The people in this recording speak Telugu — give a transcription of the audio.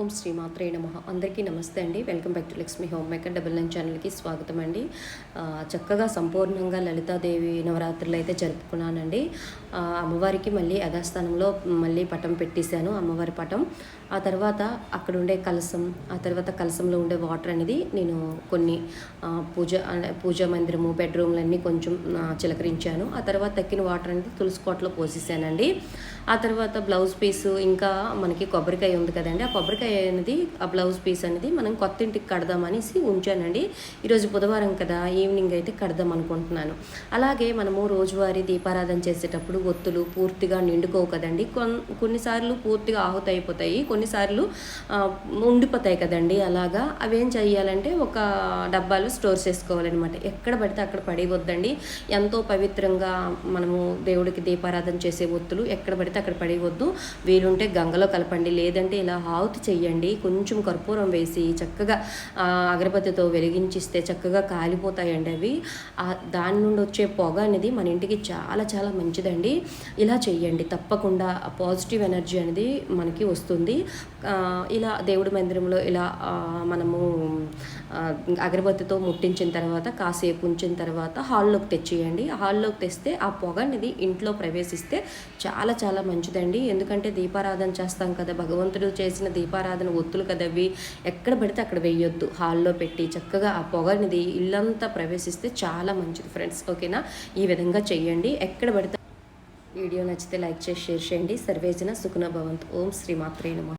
ఓం శ్రీ మాత్రే నమ. అందరికీ నమస్తే అండి. Welcome back to Lakshmi home. Maker double nine ఛానల్కి స్వాగతం అండి. చక్కగా సంపూర్ణంగా లలితాదేవి నవరాత్రులు అయితే జరుపుకున్నానండి. అమ్మవారికి మళ్ళీ యథాస్థానంలో మళ్ళీ పటం పెట్టేశాను అమ్మవారి పటం. ఆ తర్వాత అక్కడ ఉండే కలసం ఆ తర్వాత కలసంలో ఉండే వాటర్ అనేది నేను కొన్ని పూజ పూజా మందిరము బెడ్రూమ్లన్నీ కొంచెం చిలకరించాను. ఆ తర్వాత తక్కిన వాటర్ అనేది తులసి కోటలో పోసేసానండి. ఆ తర్వాత బ్లౌజ్ పీసు ఇంకా మనకి కొబ్బరికాయ ఉంది కదండి. ఆ కొబ్బరికాయ అనేది ఆ బ్లౌజ్ పీస్ అనేది మనం కొత్త ఇంటికి కడదామనేసి ఉంచానండి. ఈరోజు బుధవారం కదా ఈవినింగ్ అయితే కడదాం అనుకుంటున్నాను. అలాగే మనము రోజువారీ దీపారాధన చేసేటప్పుడు ఒత్తులు పూర్తిగా నిండుకోవు కదండి. కొన్నిసార్లు పూర్తిగా ఆహుతి అయిపోతాయి కొన్నిసార్లు ఉండిపోతాయి కదండి. అలాగా అవేం చేయాలంటే ఒక డబ్బాలు స్టోర్ చేసుకోవాలన్నమాట. ఎక్కడ పడితే అక్కడ పడేయవద్దండి ఎంతో పవిత్రంగా మనము దేవుడికి దీపారాధన చేసే ఒత్తులు ఎక్కడ పడితే అక్కడ పడేయవద్దు వీలుంటే గంగలో కలపండి లేదంటే ఇలా ఆవుతి చెయ్యండి కొంచెం కర్పూరం వేసి చక్కగా అగరబత్తితో వెలిగించిస్తే చక్కగా కాలిపోతాయండి అవి. దాని నుండి వచ్చే పొగ అనేది మన ఇంటికి చాలా చాలా మంచిదండి. ఇలా చెయ్యండి తప్పకుండా పాజిటివ్ ఎనర్జీ అనేది మనకి వస్తుంది. ఇలా దేవుడి మందిరంలో ఇలా మనము అగరబత్తితో ముట్టించిన తర్వాత కాసేపు ఉంచిన తర్వాత హాల్లోకి తెచ్చేయండి. హాల్లోకి తెస్తే ఆ పొగ అనేది ఇంట్లో ప్రవేశిస్తే చాలా చాలా మంచిదండి. ఎందుకంటే దీపారాధన చేస్తాం కదా భగవంతుడు చేసిన దీపారాధన ఒత్తులు కదవి ఎక్కడ పడితే అక్కడ వేయొద్దు హాల్లో పెట్టి చక్కగా ఆ పొగనిది ఇల్లంతా ప్రవేశిస్తే చాలా మంచిది ఫ్రెండ్స్. ఓకేనా? ఈ విధంగా చేయండి ఎక్కడ పడితే వీడియో నచ్చితే లైక్ చేసి షేర్ చేయండి. సర్వేజన సుఖన భవంత్. ఓం శ్రీ మాత్రే నమః.